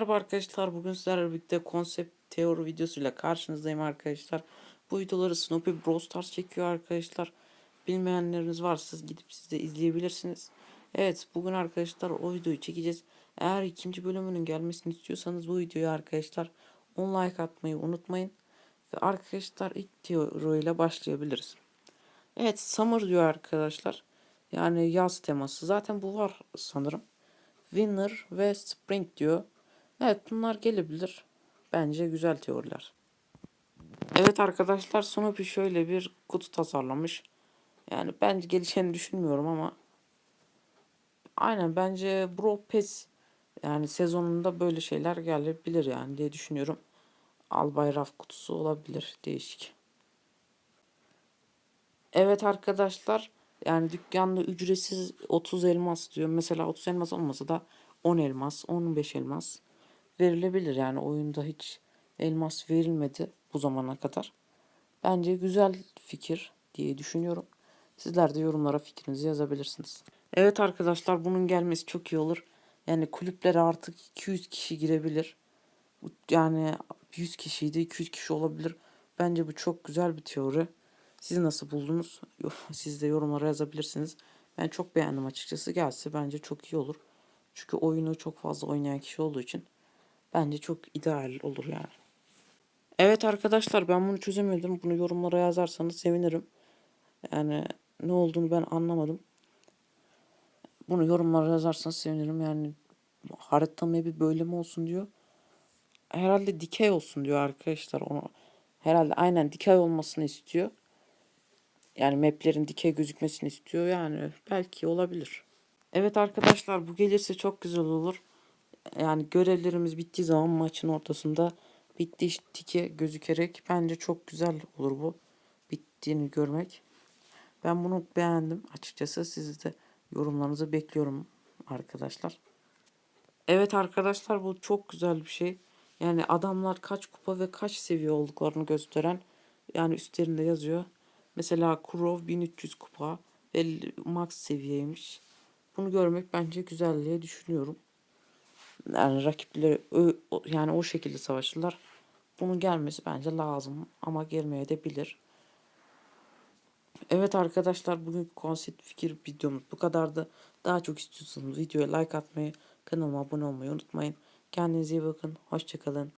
Merhaba arkadaşlar bugün sizlerle birlikte konsept teori videosuyla karşınızdayım arkadaşlar. Bu videoları Snoopy Brawl Stars çekiyor arkadaşlar. Bilmeyenleriniz varsa gidip siz de izleyebilirsiniz. Evet bugün arkadaşlar o videoyu çekeceğiz. Eğer ikinci bölümünün gelmesini istiyorsanız bu videoyu arkadaşlar 10 like atmayı unutmayın. Ve arkadaşlar ilk teoriyle başlayabiliriz. Evet Summer diyor arkadaşlar. Yani yaz teması. Zaten bu var sanırım. Winter ve Spring diyor. Evet bunlar gelebilir. Bence güzel teoriler. Evet arkadaşlar Snoopy şöyle bir kutu tasarlamış. Yani ben geleceğini düşünmüyorum ama aynen bence Bro Pass yani sezonunda böyle şeyler gelebilir yani diye düşünüyorum. Albay Raf kutusu olabilir değişik. Evet arkadaşlar yani dükkanda ücretsiz 30 elmas diyor. Mesela 30 elmas olmasa da 10 elmas, 15 elmas verilebilir. Yani oyunda hiç elmas verilmedi bu zamana kadar. Bence güzel fikir diye düşünüyorum. Sizler de yorumlara fikrinizi yazabilirsiniz. Evet arkadaşlar bunun gelmesi çok iyi olur. Yani kulüplere artık 200 kişi girebilir. Yani 100 kişiydi 200 kişi olabilir. Bence bu çok güzel bir teori. Siz nasıl buldunuz? Siz de yorumlara yazabilirsiniz. Ben çok beğendim açıkçası. Gelse bence çok iyi olur. Çünkü oyunu çok fazla oynayan kişi olduğu için bence çok ideal olur yani. Evet arkadaşlar ben bunu çözemedim. Bunu yorumlara yazarsanız sevinirim. Yani ne olduğunu ben anlamadım. Bunu yorumlara yazarsanız sevinirim. Yani harita bir böyle mi olsun diyor. Herhalde dikey olsun diyor arkadaşlar. Onu herhalde aynen dikey olmasını istiyor. Yani maplerin dikey gözükmesini istiyor. Yani belki olabilir. Evet arkadaşlar bu gelirse çok güzel olur. Yani görevlerimiz bittiği zaman maçın ortasında bitti tike gözükerek bence çok güzel olur bu. Bittiğini görmek. Ben bunu beğendim açıkçası. Siz de yorumlarınızı bekliyorum arkadaşlar. Evet arkadaşlar bu çok güzel bir şey. Yani adamlar kaç kupa ve kaç seviye olduklarını gösteren yani üstlerinde yazıyor. Mesela Kurov 1300 kupa ve max seviyeymiş. Bunu görmek bence güzel diye düşünüyorum. Yani rakipleri yani o şekilde savaşırlar. Bunun gelmesi bence lazım ama gelmeye de bilir. Evet arkadaşlar bugün konsept fikir videomuz bu kadardı. Daha çok istiyorsanız videoya like atmayı, kanalıma abone olmayı unutmayın. Kendinize iyi bakın. Hoşçakalın.